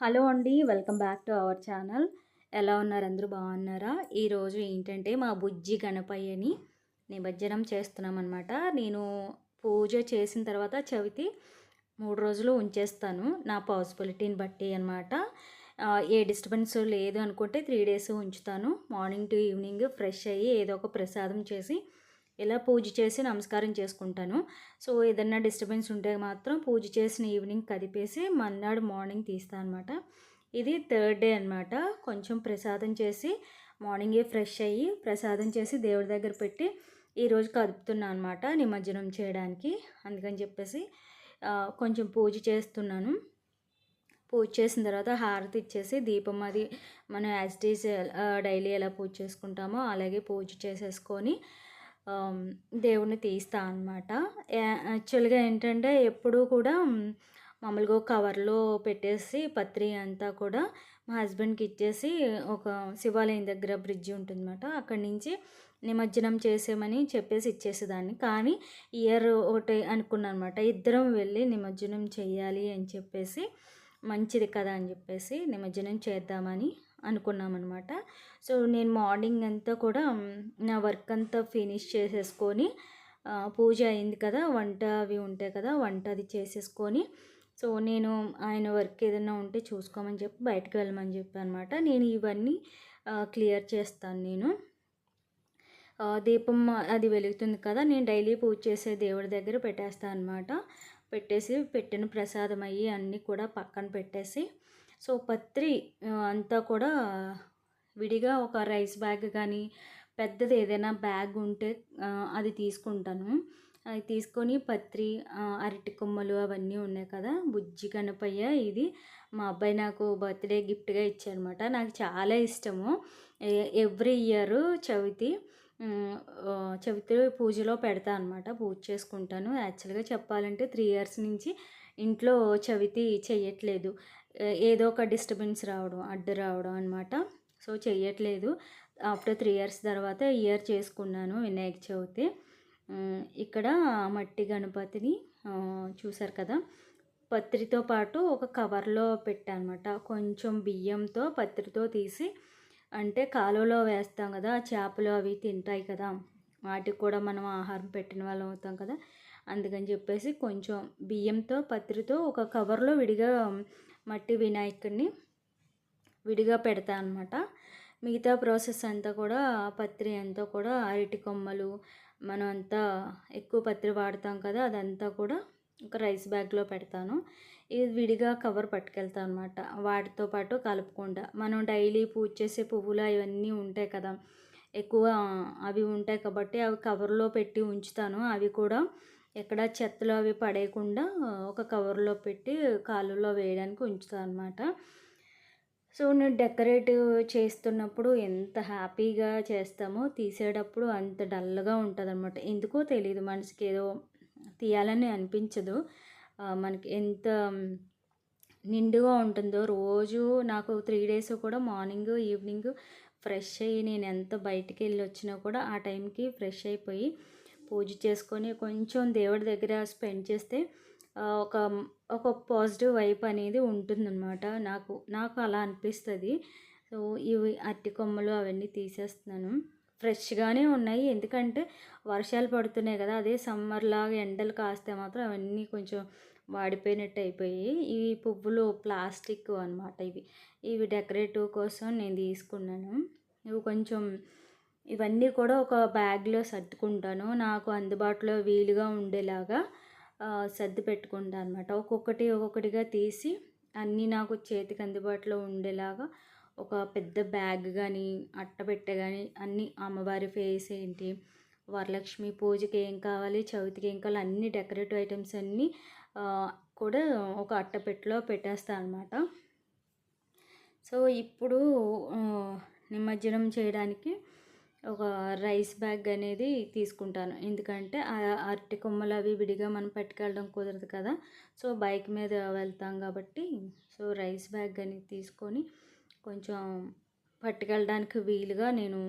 Hello అండి welcome back to our channel. ఎలా ఉన్నారు? అందరూ బాగున్నారా? ఈరోజు ఏంటంటే మా బుజ్జి గణపయ్యని నిమజ్జనం చేస్తున్నాం అనమాట నేను పూజ చేసిన తర్వాత చవితి మూడు రోజులు ఉంచేస్తాను నా పాసిబిలిటీని బట్టి అనమాట ఏ డిస్టర్బెన్స్ లేదు అనుకుంటే త్రీ డేస్ ఉంచుతాను. మార్నింగ్ టు ఈవినింగ్ ఫ్రెష్ అయ్యి ఏదో ఒక ప్రసాదం చేసి ఇలా పూజ చేసి నమస్కారం చేసుకుంటాను. సో ఏదన్నా డిస్టర్బెన్స్ ఉంటే మాత్రం పూజ చేసిన ఈవినింగ్ కదిపేసి మన్నాడు మార్నింగ్ తీస్తాను అనమాట ఇది థర్డ్ డే అనమాట కొంచెం ప్రసాదం చేసి మార్నింగే ఫ్రెష్ అయ్యి ప్రసాదం చేసి దేవుడి దగ్గర పెట్టి ఈరోజు కదుపుతున్నాను అనమాట నిమజ్జనం చేయడానికి. అందుకని చెప్పేసి కొంచెం పూజ చేస్తున్నాను. పూజ చేసిన తర్వాత హారతి ఇచ్చేసి దీపం అది మనం యాజ్ డైలీ ఎలా పూజ చేసుకుంటామో అలాగే పూజ చేసేసుకొని దేవుణ్ణి తీస్తా అనమాట యాక్చువల్గా ఏంటంటే ఎప్పుడూ కూడా మామూలుగా కవర్లో పెట్టేసి పత్రి అంతా కూడా మా హస్బెండ్కి ఇచ్చేసి ఒక శివాలయం దగ్గర బ్రిడ్జ్ ఉంటుందన్నమాట. అక్కడి నుంచి నిమజ్జనం చేసేమని చెప్పేసి ఇచ్చేసేదాన్ని. కానీ ఇయర్ ఒకటి అనుకున్నాను అనమాట ఇద్దరం వెళ్ళి నిమజ్జనం చేయాలి అని చెప్పేసి మంచిది కదా అని చెప్పేసి నిమజ్జనం చేద్దామని అనుకున్నామన్నమాట. సో నేను మార్నింగ్ అంతా కూడా నా వర్క్ అంతా ఫినిష్ చేసేసుకొని పూజ అయింది కదా వంట అవి ఉంటాయి కదా వంట అది చేసేసుకొని సో నేను ఆయన వర్క్ ఏదైనా ఉంటే చూసుకోమని చెప్పి బయటకు వెళ్ళమని చెప్పి అనమాట నేను ఇవన్నీ క్లియర్ చేస్తాను నేను. దీపం అది వెలుగుతుంది కదా నేను డైలీ పూజ చేసే దేవుడి దగ్గర పెట్టేస్తాను అనమాట పెట్టేసి పెట్టిన ప్రసాదం అయ్యి అన్నీ కూడా పక్కన పెట్టేసి సో పత్రి అంతా కూడా విడిగా ఒక రైస్ బ్యాగ్ కానీ పెద్దది ఏదైనా బ్యాగ్ ఉంటే అది తీసుకుంటాను. అది తీసుకొని పత్రి అరటి కొమ్మలు అవన్నీ ఉన్నాయి కదా బుజ్జి కనపయ్య ఇది. మా అబ్బాయి నాకు బర్త్డే గిఫ్ట్గా ఇచ్చారనమాట నాకు చాలా ఇష్టము. ఎవ్రీ ఇయర్ చవితి చవితి పూజలో పెడతా అనమాట పూజ చేసుకుంటాను. యాక్చువల్గా చెప్పాలంటే త్రీ ఇయర్స్ నుంచి ఇంట్లో చవితి చేయట్లేదు ఏదో ఒక డిస్టర్బెన్స్ రావడం అడ్డు రావడం అనమాట సో చెయ్యట్లేదు. ఆఫ్టర్ త్రీ ఇయర్స్ తర్వాత ఇయర్ చేసుకున్నాను వినాయక చవితి. ఇక్కడ మట్టి గణపతిని చూసారు కదా? పత్రితో పాటు ఒక కవర్లో పెట్టానమాట. కొంచెం బియ్యంతో పత్రితో తీసి అంటే కాలువలో వేస్తాం కదా చేపలు అవి తింటాయి కదా. వాటికి కూడా మనం ఆహారం పెట్టిన వాళ్ళం అవుతాం కదా. అందుకని చెప్పేసి కొంచెం బియ్యంతో పత్రితో ఒక కవర్లో విడిగా మట్టి వినాయకుడిని విడిగా పెడతా అనమాట మిగతా ప్రాసెస్ అంతా కూడా పత్రి అంతా కూడా అరటి కొమ్మలు మనం అంతా ఎక్కువ పత్రి వాడతాం కదా అదంతా కూడా ఒక రైస్ బ్యాగ్లో పెడతాను. ఇది విడిగా కవర్ పట్టుకెళ్తాను అనమాట వాటితో పాటు కలుపుకుండా మనం డైలీ పూజ చేసే పువ్వులు అవన్నీ ఉంటాయి కదా ఎక్కువ అవి ఉంటాయి కాబట్టి అవి కవర్లో పెట్టి ఉంచుతాను. అవి కూడా ఎక్కడ చెత్తలు అవి పడేయకుండా ఒక కవర్లో పెట్టి కాలులో వేయడానికి ఉంచుతాను అనమాట సో నేను డెకరేట్ చేస్తున్నప్పుడు ఎంత హ్యాపీగా చేస్తామో తీసేటప్పుడు అంత డల్గా ఉంటుంది అనమాట ఎందుకో తెలియదు మనసుకి ఏదో తీయాలని అనిపించదు. మనకి ఎంత నిండుగా ఉంటుందో రోజు నాకు త్రీ డేస్ కూడా మార్నింగ్ ఈవినింగ్ ఫ్రెష్ అయ్యి నేను ఎంత బయటికి వెళ్ళి వచ్చినా కూడా ఆ టైంకి ఫ్రెష్ అయిపోయి పూజ చేసుకొని కొంచెం దేవుడి దగ్గర స్పెండ్ చేస్తే ఒక ఒక పాజిటివ్ వైప్ అనేది ఉంటుందన్నమాట. నాకు నాకు అలా అనిపిస్తుంది. సో ఇవి అట్టి కొమ్మలు అవన్నీ తీసేస్తున్నాను. ఫ్రెష్గానే ఉన్నాయి. ఎందుకంటే వర్షాలు పడుతున్నాయి కదా అదే సమ్మర్లాగా ఎండలు కాస్తే మాత్రం అవన్నీ కొంచెం వాడిపోయినట్టు అయిపోయి ఇవి పువ్వులు ప్లాస్టిక్ అనమాట ఇవి. ఇవి డెకరేటివ్ కోసం నేను తీసుకున్నాను. ఇవి కొంచెం ఇవన్నీ కూడా ఒక బ్యాగ్లో సర్దుకుంటాను. నాకు అందుబాటులో వీలుగా ఉండేలాగా సర్ది పెట్టుకుంటాను అనమాట ఒక్కొక్కటి ఒక్కొక్కటిగా తీసి అన్నీ నాకు చేతికి అందుబాటులో ఉండేలాగా ఒక పెద్ద బ్యాగ్ కానీ అట్టపెట్టె కానీ అన్నీ అమ్మవారి ఫేస్ ఏంటి వరలక్ష్మి పూజకి ఏం కావాలి చవితికి ఏం కావాలి అన్ని డెకరేటివ్ ఐటమ్స్ అన్నీ కూడా ఒక అట్టపెట్టెలో పెట్టేస్తాను అనమాట సో ఇప్పుడు నిమజ్జనం చేయడానికి ఒక రైస్ బ్యాగ్ అనేది తీసుకుంటాను. ఎందుకంటే అరటి కొమ్మలు అవి విడిగా మనం పట్టుకెళ్ళడం కుదరదు కదా. సో బైక్ మీద వెళ్తాం కాబట్టి సో రైస్ బ్యాగ్ అనేది తీసుకొని కొంచెం పట్టుకెళ్ళడానికి వీలుగా నేను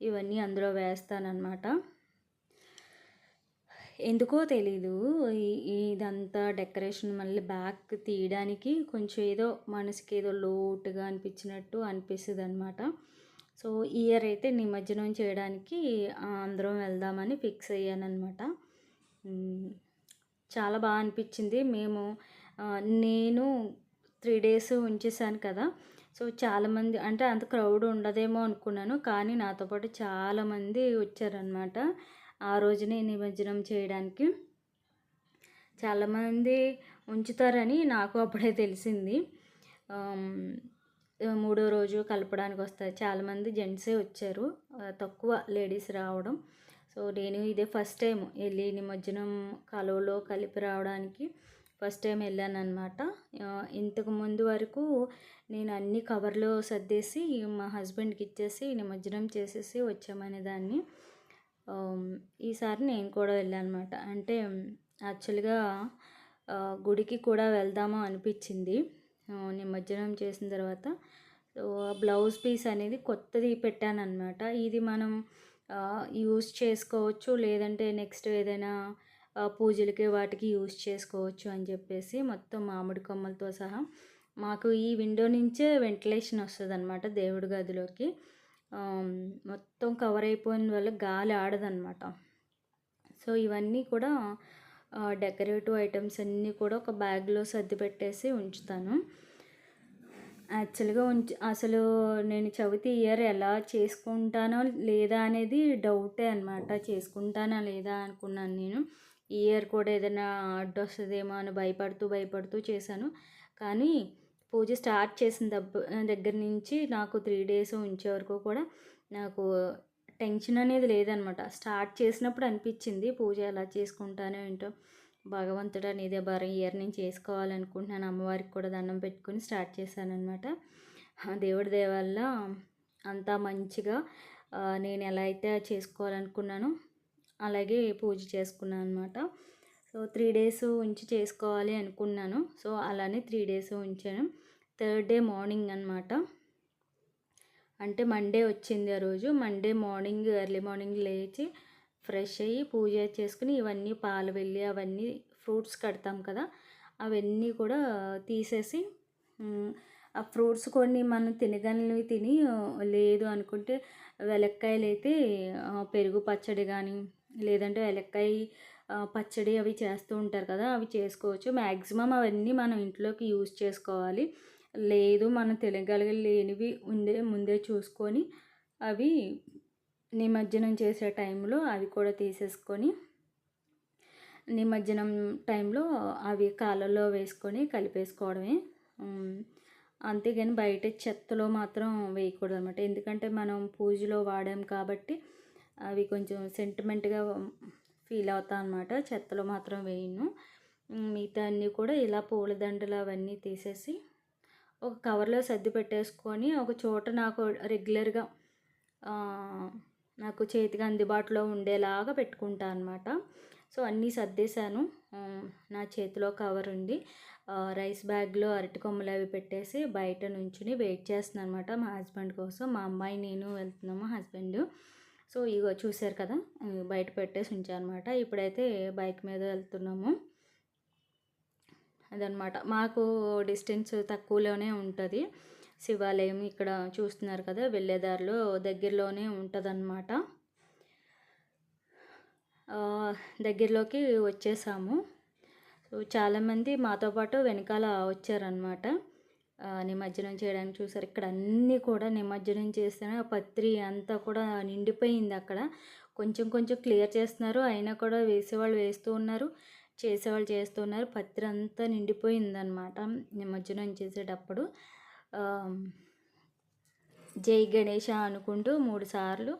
ఇవన్నీ అందులో వేస్తానన్నమాట. ఎందుకో తెలీదు. ఇదంతా డెకరేషన్ మళ్ళీ బ్యాక్ తీయడానికి కొంచెం ఏదో మనసుకి ఏదో లోటుగా అనిపించినట్టు అనిపిస్తుంది అనమాట సో, ఈ ఇయర్ అయితే నిమజ్జనం చేయడానికి అందరం వెళ్దామని ఫిక్స్ అయ్యానమాట చాలా బాగా అనిపించింది. మేము నేను త్రీ డేస్ ఉంచేసాను కదా! సో, చాలామంది అంటే అంత క్రౌడ్ ఉండదేమో అనుకున్నాను. కానీ నాతో పాటు చాలామంది వచ్చారనమాట. ఆ రోజునే నిమజ్జనం చేయడానికి. చాలామంది ఉంచుతారని నాకు అప్పుడే తెలిసింది. మూడో రోజు కలపడానికి వస్తారు. చాలామంది జెంట్సే వచ్చారు. తక్కువ లేడీస్ రావడం. సో, నేను ఇదే ఫస్ట్ టైం వెళ్ళి నిమజ్జనం కాలువలో కలిపి రావడానికి ఫస్ట్ టైం వెళ్ళాను అనమాట ఇంతకు ముందు వరకు నేను అన్ని కవర్‌లో సర్దేసి మా హస్బెండ్‌కి ఇచ్చేసి నిమజ్జనం చేసేసి వచ్చామనేదాన్ని. దాన్ని ఈసారి నేను కూడా వెళ్ళానమాట. అంటే యాక్చువల్‌గా గుడికి కూడా వెళ్దాము అనిపించింది. నిమజ్జనం చేసిన తర్వాత. బ్లౌజ్ పీస్ అనేది కొత్తది పెట్టాననమాట. ఇది మనం యూస్ చేసుకోవచ్చు. లేదంటే నెక్స్ట్ ఏదైనా పూజలకి వాటికి యూస్ చేసుకోవచ్చు అని చెప్పేసి మొత్తం మామిడి కొమ్మలతో సహా మాకు ఈ విండో నుంచే వెంటిలేషన్ వస్తుంది అనమాట దేవుడి గదిలోకి. మొత్తం కవర్ అయిపోయిన వల్ల గాలి ఆడదనమాట. సో, ఇవన్నీ కూడా డెకరేటివ్ ఐటమ్స్ అన్నీ కూడా ఒక బ్యాగ్‌లో సర్ది పెట్టేసి ఉంచుతాను. యాక్చువల్‌గా ఉంచి అసలు నేను చవితి ఇయర్ ఎలా చేసుకుంటానో లేదా అనేది డౌటే అనమాట. చేసుకుంటానా లేదా అనుకున్నాను నేను. ఇయర్ కూడా ఏదైనా అడ్డొస్తదేమో అని భయపడుతూ, భయపడుతూ చేశాను. కానీ పూజ స్టార్ట్ చేసిన దగ్గర నుంచి నాకు త్రీ డేస్ ఉంచే వరకు కూడా నాకు టెన్షన్ అనేది లేదనమాట. స్టార్ట్ చేసినప్పుడు అనిపించింది పూజ ఎలా చేసుకుంటానో ఏంటో. భగవంతుడా ఇదే భారం ఇయర్ నేను చేసుకోవాలనుకుంటున్నాను. అమ్మవారికి కూడా దండం పెట్టుకొని స్టార్ట్ చేశానమాట దేవుడి దేవాల అంతా మంచిగా నేను ఎలా అయితే చేసుకోవాలనుకున్నానో అలాగే పూజ చేసుకున్నాను అనమాట. సో, త్రీ డేస్ ఉంచి చేసుకోవాలి అనుకున్నాను. సో, అలానే త్రీ డేస్ ఉంచాను. థర్డ్ డే మార్నింగ్ అనమాట. అంటే మండే వచ్చింది ఆ రోజు. మండే మార్నింగ్ ఎర్లీ మార్నింగ్ లేచి ఫ్రెష్ అయ్యి పూజ చేసుకుని ఇవన్నీ పాలు వెల్లి అవన్నీ ఫ్రూట్స్ కడతాం కదా! అవన్నీ కూడా తీసేసి ఆ ఫ్రూట్స్ కొన్ని మనం తినగలివి తిని లేదు అనుకుంటే వెలక్కాయలు అయితే పెరుగు పచ్చడి కానీ లేదంటే వెలక్కాయ పచ్చడి అవి చేస్తూ ఉంటారు కదా! అవి చేసుకోవచ్చు. మ్యాక్సిమం అవన్నీ మనం ఇంట్లోకి యూజ్ చేసుకోవాలి. లేదు మనం తెలియగలగలేనివి లేనివి ఉండే ముందే చూసుకొని అవి నిమజ్జనం చేసే టైంలో అవి కూడా తీసేసుకొని నిమజ్జనం టైంలో అవి కాళ్ళలో వేసుకొని కలిపేసుకోవడమే. అంతేగాని బయట చెత్తలో మాత్రం వేయకూడదనమాట. ఎందుకంటే మనం పూజలో వాడాం కాబట్టి అవి కొంచెం సెంటిమెంట్‌గా ఫీల్ అవుతా అనమాట. చెత్తలో మాత్రం వేయను. మిగతా అన్నీ కూడా ఇలా పూలదండలు అవన్నీ తీసేసి ఒక కవర్‌లో సర్ది పెట్టేసుకొని ఒక చోట నాకు రెగ్యులర్‌గా నాకు చేతికి అందుబాటులో ఉండేలాగా పెట్టుకుంటా అనమాట. సో, అన్నీ సర్దేశాను. నా చేతిలో కవర్ ఉంది. రైస్ బ్యాగ్‌లో అరటి కొమ్మలు అవి పెట్టేసి బయట నుంచుని వెయిట్ చేస్తున్నాను అనమాట మా హస్బెండ్ కోసం. మా అమ్మాయి, నేను వెళ్తున్నాము. హస్బెండ్. సో, ఇగో చూశారు కదా! బయట పెట్టేసి ఉంచాననమాట. ఇప్పుడైతే బైక్ మీద వెళ్తున్నాము. అదనమాట. మాకు డిస్టెన్స్ తక్కువలోనే ఉంటుంది శివాలయం ఇక్కడ చూస్తున్నారు కదా! వెళ్ళే దారిలో దగ్గరలోనే ఉంటుందన్నమాట దగ్గరలోకి వచ్చేసాము. సో, చాలామంది మాతో పాటు వెనకాల వచ్చారనమాట. నిమజ్జనం చేయడానికి చూసారు. ఇక్కడ అన్నీ కూడా నిమజ్జనం చేసిన పత్రి అంతా కూడా నిండిపోయింది అక్కడ. కొంచెం కొంచెం క్లియర్ చేస్తున్నారు. అయినా కూడా వేసేవాళ్ళు వేస్తూ ఉన్నారు. చేసేవాళ్ళు చేస్తున్నారు పత్రి అంతా నిండిపోయిందనమాట నిమజ్జనం చేసేటప్పుడు. జై గణేష అనుకుంటూ మూడు సార్లు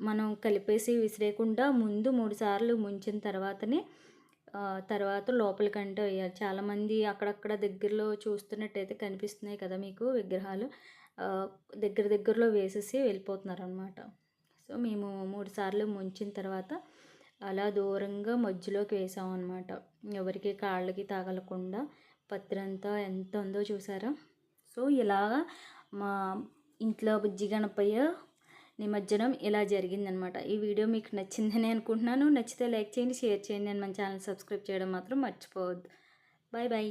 మనం కలిపేసి విసిరేయకుండా ముందు మూడు సార్లు ముంచిన తర్వాతనే తర్వాత లోపలికంటే వేయాలి చాలామంది అక్కడక్కడ దగ్గరలో చూస్తున్నట్టయితే కనిపిస్తున్నాయి కదా మీకు విగ్రహాలు. దగ్గర దగ్గరలో వేసేసి వెళ్ళిపోతున్నారు అనమాట సో, మేము మూడు సార్లు ముంచిన తర్వాత అలా దూరంగా మధ్యలోకి వేసామనమాట. ఎవరికీ కాళ్ళకి తగలకుండా పత్రంతా ఎంత ఉందో చూసారా? సో, ఇలాగా మా ఇంట్లో బుజ్జి గణపయ్య నిమజ్జనం ఇలా జరిగిందనమాట ఈ వీడియో మీకు నచ్చిందని అనుకుంటున్నాను నచ్చితే లైక్ చేయండి షేర్ చేయండి అని మన ఛానల్ సబ్స్క్రైబ్ చేయడం మాత్రం మర్చిపోవద్దు బాయ్ బాయ్